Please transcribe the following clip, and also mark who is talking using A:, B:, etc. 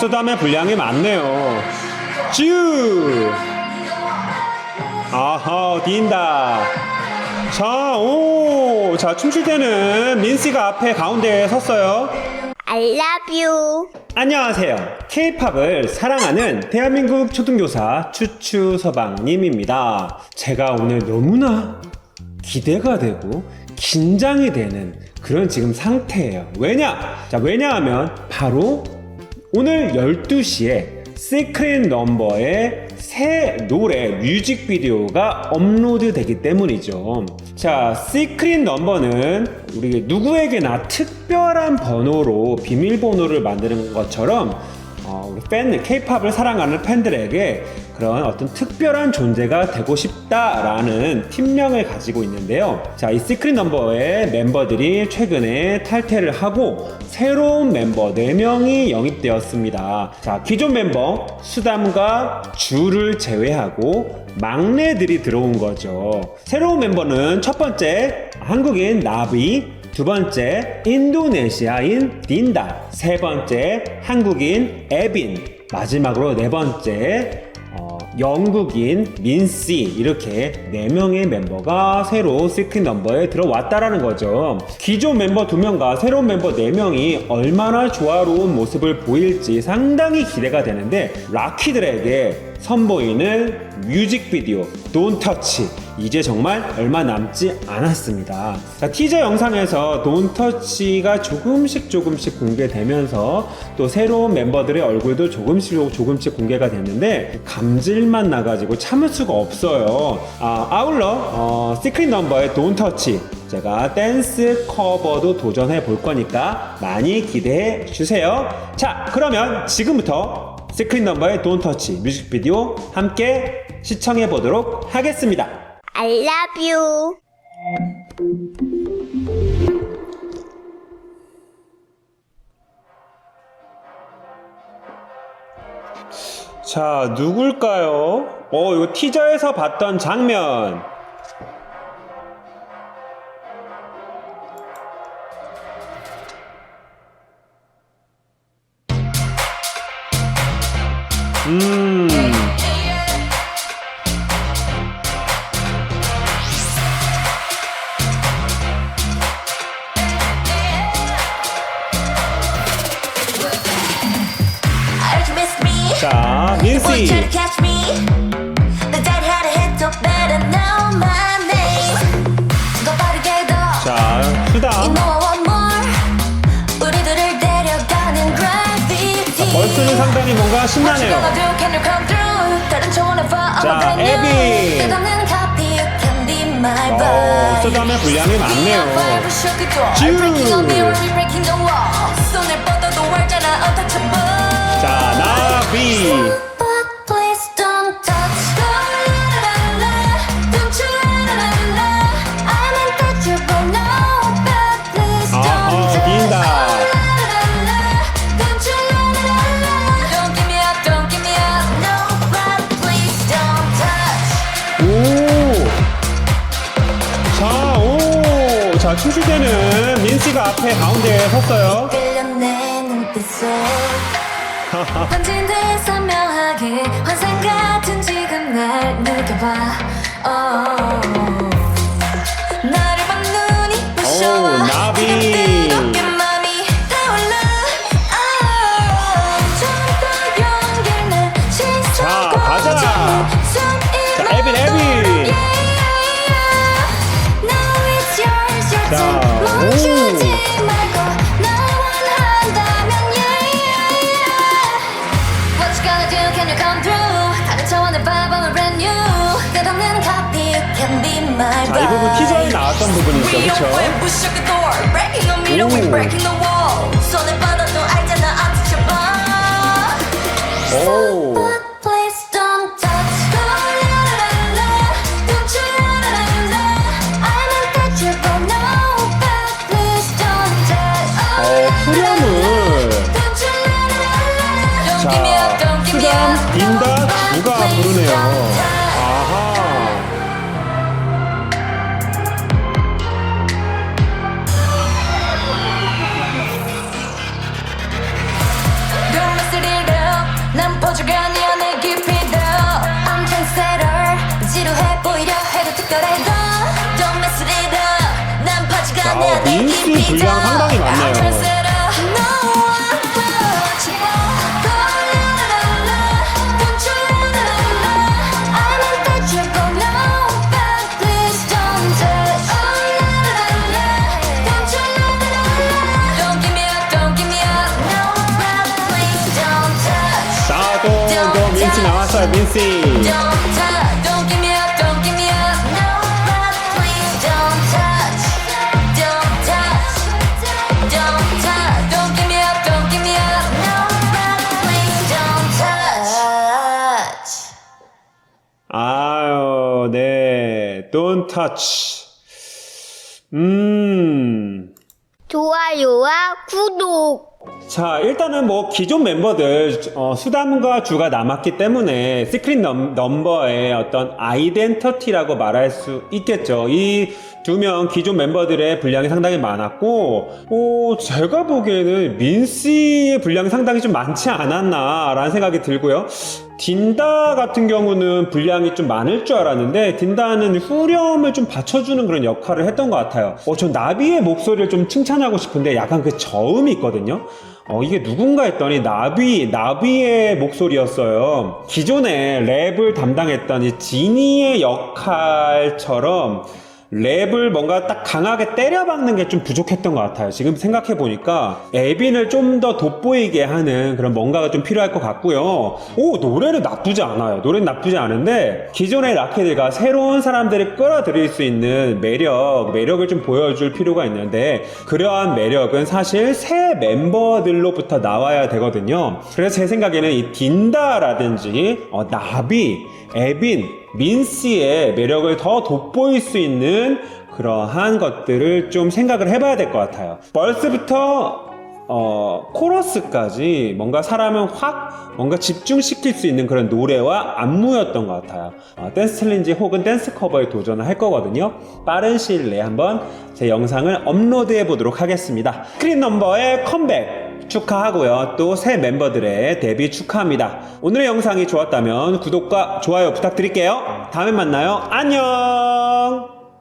A: 소담의 분량이 많네요. 쭈! 아하, 딘다. 자, 오! 자, 춤출 때는 민씨가 앞에 가운데에 섰어요.
B: I love you.
A: 안녕하세요. K-팝을 사랑하는 대한민국 초등교사 추추 서방님입니다. 제가 오늘 너무나 기대가 되고 긴장이 되는 그런 지금 상태예요. 왜냐? 자, 왜냐하면 바로 오늘 12시에 시크릿 넘버의 새 노래 뮤직비디오가 업로드 되기 때문이죠. 자, 시크릿 넘버는 우리 누구에게나 특별한 번호로 비밀번호를 만드는 것처럼 어, 우리 팬, K-팝을 사랑하는 팬들에게 그런 어떤 특별한 존재가 되고 싶다라는 팀명을 가지고 있는데요. 자, 이 시크릿 넘버의 멤버들이 최근에 탈퇴를 하고 새로운 멤버 4명이 영입되었습니다. 자, 기존 멤버 수담과 주를 제외하고 막내들이 들어온 거죠. 새로운 멤버는 첫 번째 한국인 나비, 두 번째 인도네시아인 딘다 세 번째 한국인 에빈 마지막으로 네 번째 어, 영국인 민씨 이렇게 네 명의 멤버가 새로 시크릿 넘버에 들어왔다라는 거죠. 기존 mem버 두 명과 새로운 멤버 네 명이 얼마나 조화로운 모습을 보일지 상당히 기대가 되는데 락키들에게 선보이는 뮤직비디오 Don't Touch 이제 정말 얼마 남지 않았습니다. 자, 티저 영상에서 Touch가 조금씩 조금씩 공개되면서 또 새로운 멤버들의 얼굴도 조금씩 조금씩 공개가 됐는데 감질만 나가지고 참을 수가 없어요. 아, 아울러 어, 시크릿 넘버의 Touch 제가 댄스 커버도 도전해 볼 거니까 많이 기대해 주세요. 자, 그러면 지금부터 시크릿 넘버의 Don't Touch 뮤직비디오 함께 시청해 보도록 하겠습니다.
B: I love you.
A: 자, 누굴까요? 어, 이거 티저에서 봤던 장면. 신나네요.
C: you come through? 다른 초원에 봐. I'm
A: 자. 에비. 어. 수담의 분량이 많네요.
C: it all.
A: 주. 자, 춤출 때는 민 씨가 앞에 가운데에 섰어요.
C: 끌려내 눈빛에 던진 듯 선명하게 환상 같은 지금 날 느껴봐 oh. What you gonna do? Can you come through? 다른 차원의 vibe, I'm a brand new. 끝없는 copy, you can be my
A: 자, 이 부분
C: vibe.
A: 티저에 나왔던 부분이죠,
C: We on
A: 그쵸?
C: fire, we shook the door. Breaking the mirror, we
A: 오.
C: breaking the wall. 손을 뻗어도 알잖아, untouchable.
A: 오.
C: But please don't touch. La la la la, don't you la la la la. I'm untouchable, no. But please don't touch.
A: 어,
C: Oh,
A: 후렴을.
C: don't you la la la la. Don't
A: 자,
C: give me
A: 인다
C: 인다?
A: 누가 부르네요. 아하.
C: Girl,
A: 민씨 어, 분량 상당히 많네요.
C: Up. No, please don't touch.
A: 아유, 네. Don't touch. 음.
B: 좋아요와 구독.
A: 자, 일단은 뭐 기존 멤버들 어, 수담과 주가 남았기 때문에 시크릿 넘, 넘버의 어떤 아이덴터티라고 말할 수 있겠죠. 이 두명 기존 멤버들의 분량이 상당히 많았고, 어, 제가 보기에는 민씨의 분량이 상당히 좀 많지 않았나 라는 생각이 들고요. 딘다 같은 경우는 분량이 좀 많을 줄 알았는데 딘다는 후렴을 좀 받쳐주는 그런 역할을 했던 것 같아요. 어, 전 나비의 목소리를 좀 칭찬하고 싶은데 약간 그 저음이 있거든요. 어, 이게 누군가 했더니 나비, 나비의 목소리였어요. 기존에 랩을 담당했던 이 지니의 역할처럼 랩을 뭔가 딱 강하게 때려박는 게 좀 부족했던 것 같아요. 지금 생각해 보니까 에빈을 좀 더 돋보이게 하는 그런 뭔가가 좀 필요할 것 같고요. 오, 노래는 나쁘지 않아요. 노래는 나쁘지 않은데 기존의 라켓들과 새로운 사람들을 끌어들일 수 있는 매력, 매력을 좀 보여줄 필요가 있는데 그러한 매력은 사실 새 멤버들로부터 나와야 되거든요. 그래서 제 생각에는 이 딘다라든지 어, 나비, 에빈, 민씨의 매력을 더 돋보일 수 있는 그러한 것들을 좀 생각을 해봐야 될 것 같아요. 벌스부터 어, 코러스까지 뭔가 사람을 확 뭔가 집중시킬 수 있는 그런 노래와 안무였던 것 같아요. 어, 댄스 챌린지 혹은 댄스 커버에 도전을 할 거거든요. 빠른 시일 내에 한번 제 영상을 업로드해 보도록 하겠습니다. 스크린 넘버의 컴백 축하하고요. 또 새 멤버들의 데뷔 축하합니다. 오늘의 영상이 좋았다면 구독과 좋아요 부탁드릴게요. 다음에 만나요. 안녕!